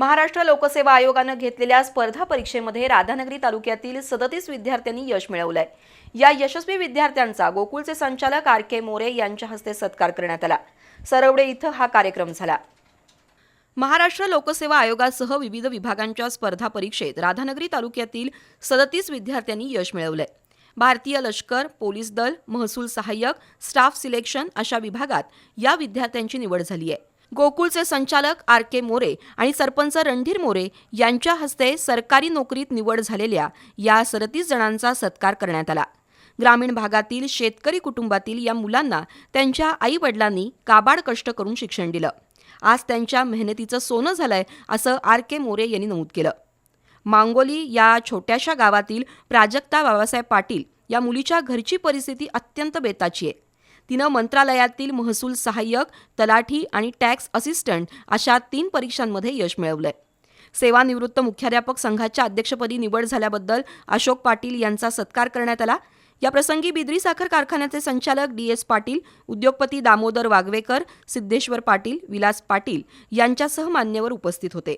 महाराष्ट्र लोकसेवा आयोगानं घेतलेल्या स्पर्धा परीक्षेमध्ये राधानगरी तालुक्यातील सदतीस विद्यार्थ्यांनी यश मिळवलंय. या यशस्वी विद्यार्थ्यांचा गोकुळचे संचालक आर के मोरे यांच्या हस्ते सत्कार करण्यात आला. सरवडे इथं हा कार्यक्रम झाला. महाराष्ट्र लोकसेवा आयोगासह विविध विभागांच्या स्पर्धा परीक्षेत राधानगरी तालुक्यातील सदतीस विद्यार्थ्यांनी यश मिळवलंय. भारतीय लष्कर पोलीस दल महसूल सहाय्यक स्टाफ सिलेक्शन अशा विभागात या विद्यार्थ्यांची निवड झाली आहे गोकुळचे संचालक आर के मोरे आणि सरपंच रणधीर मोरे यांच्या हस्ते सरकारी नोकरीत निवड झालेल्या या सदतीस जणांचा सत्कार करण्यात आला. ग्रामीण भागातील शेतकरी कुटुंबातील या मुलांना त्यांच्या आई वडिलांनी काबाड कष्ट करून शिक्षण दिलं. आज त्यांच्या मेहनतीचं सोनं झालंय असं आर के मोरे यांनी नमूद केलं. मांगोली या छोट्याशा गावातील प्राजक्ता बाबासाहेब पाटील या मुलीच्या घरची परिस्थिती अत्यंत बेताची आहे. तिनं मंत्रालयातील महसूल सहाय्यक तलाठी आणि टॅक्स असिस्टंट अशा तीन परीक्षांमध्ये यश मिळवलंय. सेवानिवृत्त मुख्याध्यापक संघाच्या अध्यक्षपदी निवड झाल्याबद्दल अशोक पाटील यांचा सत्कार करण्यात आला. या प्रसंगी बिद्री साखर कारखान्याचे संचालक डी एस पाटील उद्योगपती दामोदर वागवेकर सिद्धेश्वर पाटील विलास पाटील यांच्यासह मान्यवर उपस्थित होते.